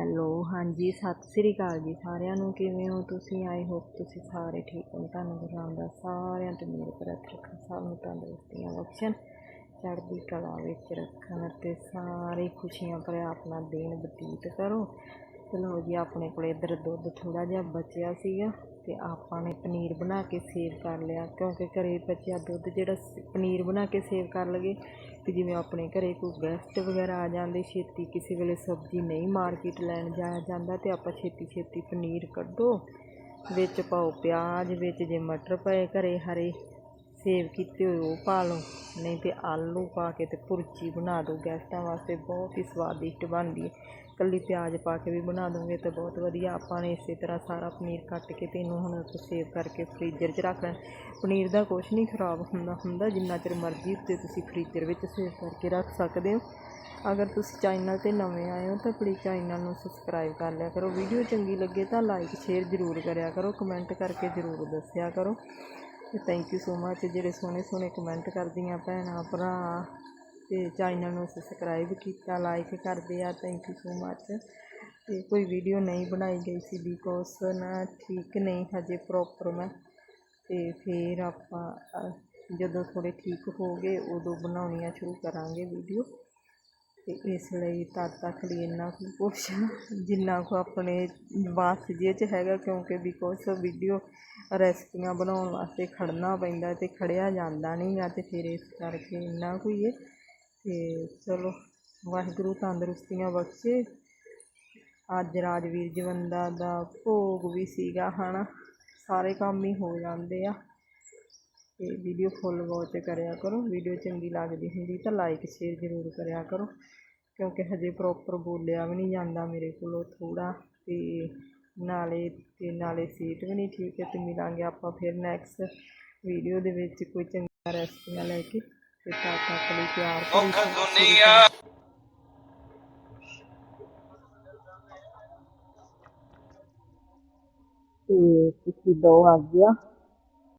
Hello, ਹਾਂਜੀ, ਸਤਿ ਸ੍ਰੀ ਅਕਾਲ ਜੀ ਸਾਰਿਆਂ ਨੂੰ, ਕਿਵੇਂ ਹੋ ਤੁਸੀਂ? ਆਈ ਹੋਪ ਤੁਸੀਂ ਸਾਰੇ ਠੀਕ ਹੋ ਤੁਹਾਨੂੰ ਗੁਰਾਂ ਦਾ ਸਾਰਿਆਂ ਤੇ ਮੇਰੇ ਪ੍ਰਤ ਰੱਖਣ, ਸਭ ਨੂੰ ਤੰਦਰੁਸਤੀਆਂ ਬਖਸ਼ਣ, ਚੜ੍ਹਦੀ ਕਲਾ ਵਿੱਚ ਰੱਖਣ ਅਤੇ ਸਾਰੇ ਖੁਸ਼ੀਆਂ ਭਰਿਆ ਆਪਣਾ ਦਿਨ ਬਤੀਤ ਕਰੋ। ਚਲੋ ਜੀ, ਆਪਣੇ ਕੋਲ ਇੱਧਰ ਦੁੱਧ ਥੋੜ੍ਹਾ ਜਿਹਾ ਬਚਿਆ ਸੀਗਾ ਅਤੇ ਆਪਾਂ ਨੇ ਪਨੀਰ ਬਣਾ ਕੇ ਸੇਵ ਕਰ ਲਿਆ। ਕਿਉਂਕਿ ਘਰੇ ਬਚਿਆ ਦੁੱਧ ਜਿਹੜਾ ਪਨੀਰ ਬਣਾ ਕੇ ਸੇਵ ਕਰ ਲਗੇ ਤੇ ਜਿਵੇਂ ਆਪਣੇ ਘਰੇ ਕੋਈ ਗੈਸਟ ਵਗੈਰਾ ਆ ਜਾਂਦੇ, ਛੇਤੀ ਕਿਸੇ ਵੇਲੇ ਸਬਜ਼ੀ ਨਹੀਂ ਮਾਰਕੀਟ ਲੈਣ ਜਾਇਆ ਜਾਂਦਾ ਅਤੇ ਆਪਾਂ ਛੇਤੀ ਛੇਤੀ ਪਨੀਰ ਕੱਢੋ, ਵਿੱਚ ਪਾਓ ਪਿਆਜ਼, ਵਿੱਚ ਜੇ ਮਟਰ ਪਏ ਘਰੇ ਹਰੇ ਸੇਵ ਕੀਤੇ ਹੋਏ ਉਹ ਪਾ ਲਓ। ਨਹੀਂ ਤਾਂ ਆਲੂ ਪਾ ਕੇ ਅਤੇ ਭੁਰਜੀ ਬਣਾ ਦਿਓ। ਗੈਸਟਾਂ ਵਾਸਤੇ ਬਹੁਤ ਹੀ ਸਵਾਦਿਸ਼ਟ ਬਣਦੀ ਹੈ। ਇਕੱਲੀ ਪਿਆਜ਼ ਪਾ ਕੇ ਵੀ ਬਣਾ ਦੋਗੇ ਤਾਂ ਬਹੁਤ ਵਧੀਆ। ਆਪਾਂ ਨੇ ਇਸੇ ਤਰ੍ਹਾਂ ਸਾਰਾ ਪਨੀਰ ਕੱਟ ਕੇ ਤੇ ਇਹਨੂੰ ਹੁਣ ਸੇਵ ਕਰਕੇ ਫ੍ਰੀਜ਼ਰ 'ਚ ਰੱਖ ਲੈਣਾ। ਪਨੀਰ ਦਾ ਕੁਝ ਨਹੀਂ ਖਰਾਬ ਹੁੰਦਾ ਹੁੰਦਾ। ਜਿੰਨਾ ਚਿਰ ਮਰਜ਼ੀ ਉੱਤੇ ਤੁਸੀਂ ਫ੍ਰੀਜ਼ਰ ਵਿੱਚ ਸੇਵ ਕਰਕੇ ਰੱਖ ਸਕਦੇ ਹੋ। ਅਗਰ ਤੁਸੀਂ ਚੈਨਲ ਤੇ ਨਵੇਂ ਆਏ ਹੋ ਤਾਂ ਪਲੀਜ਼ ਚੈਨਲ ਨੂੰ ਸਬਸਕ੍ਰਾਈਬ ਕਰ ਲਿਆ ਕਰੋ। ਵੀਡੀਓ ਚੰਗੀ ਲੱਗੇ ਤਾਂ ਲਾਈਕ, ਸ਼ੇਅਰ ਜ਼ਰੂਰ ਕਰਿਆ ਕਰੋ। ਕਮੈਂਟ ਕਰਕੇ ਜ਼ਰੂਰ ਦੱਸਿਆ ਕਰੋ। ਤੇ ਥੈਂਕ ਯੂ ਸੋ ਮਚ ਜਿਹੜੇ ਸੋਹਣੇ ਸੋਹਣੇ ਕਮੈਂਟ ਕਰਦੀਆਂ ਭੈਣਾਂ, ਭਰਾ, ਤੇ ਚੈਨਲ ਨੂੰ ਸਬਸਕ੍ਰਾਈਬ ਕੀਤਾ ਲਾਈਕ ਕਰਦੇ ਆ ਥੈਂਕ ਯੂ ਸੋ ਮਚ ਤੇ ਕੋਈ ਵੀਡੀਓ ਨਹੀਂ ਬਣਾਈ ਗਈ ਸੀ ਬਿਕੋਜ਼ ਨਾ ਠੀਕ ਨਹੀਂ ਹਜੇ ਪ੍ਰੋਪਰ ਮੈਂ। ਤੇ ਫਿਰ ਆਪਾਂ ਜਦੋਂ ਥੋੜੇ ਠੀਕ ਹੋ ਗਏ, ਉਦੋਂ ਬਣਾਉਣੀਆਂ ਸ਼ੁਰੂ ਕਰਾਂਗੇ ਵੀਡੀਓ ਅਤੇ ਇਸ ਲਈ ਤਦ ਤੱਕ ਲਈ ਇੰਨਾ ਕੁ ਕੁਛ, ਜਿੰਨਾ ਕੁ ਆਪਣੇ ਵਾਸ ਜਿਹੇ 'ਚ ਹੈਗਾ, ਕਿਉਂਕਿ ਬਿਕੋਸ ਵੀਡੀਓ ਰੈਸਪੀਆਂ ਬਣਾਉਣ ਵਾਸਤੇ ਖੜ੍ਹਨਾ ਪੈਂਦਾ ਅਤੇ ਖੜ੍ਹਿਆ ਜਾਂਦਾ ਨਹੀਂ ਗਾ ਅਤੇ ਫਿਰ ਇਸ ਕਰਕੇ ਇੰਨਾ ਕੁ ਹੀ ਹੈ ਅਤੇ ਚਲੋ, ਵਾਹਿਗੁਰੂ ਤੰਦਰੁਸਤੀਆਂ ਬਖਸ਼ੇ। ਅੱਜ ਰਾਜਵੀਰ ਜਵੰਦਾ ਦਾ ਭੋਗ ਵੀ ਸੀਗਾ ਹੈ ਨਾ ਸਾਰੇ ਕੰਮ ਹੀ ਹੋ ਜਾਂਦੇ ਆ। ਤੇ ਵੀਡੀਓ ਫੁੱਲ ਵਾਚ ਕਰਿਆ ਕਰੋ। ਵੀਡੀਓ ਚੰਗੀ ਲੱਗਦੀ ਹੁੰਦੀ ਤਾਂ ਲਾਈਕ ਸ਼ੇਅਰ ਜ਼ਰੂਰ ਕਰਿਆ ਕਰੋ। ਕਿਉਂਕਿ ਹਜੇ ਪ੍ਰੋਪਰ ਬੋਲਿਆ ਵੀ ਨਹੀਂ ਜਾਂਦਾ ਮੇਰੇ ਕੋਲੋਂ ਥੋੜਾ ਤੇ ਨਾਲੇ ਤੇ ਨਾਲੇ ਸੀਟ ਵੀ ਨਹੀਂ ਠੀਕ ਹੈ ਤੇ ਮਿਲਾਂਗੇ ਆਪਾਂ ਫਿਰ ਨੈਕਸਟ ਵੀਡੀਓ ਦੇ ਵਿੱਚ ਕੋਈ ਚੰਗੀਆਂ ਰੈਸਪੀਆਂ ਲੈ ਕੇ ਤੇ ਤਦ ਤੱਕ ਲਈ ਪਿਆਰ ਭਰੀ ਦੁਨੀਆ। ਤੇ ਤੁਸੀਂ ਦੋ ਆ ਗਿਆ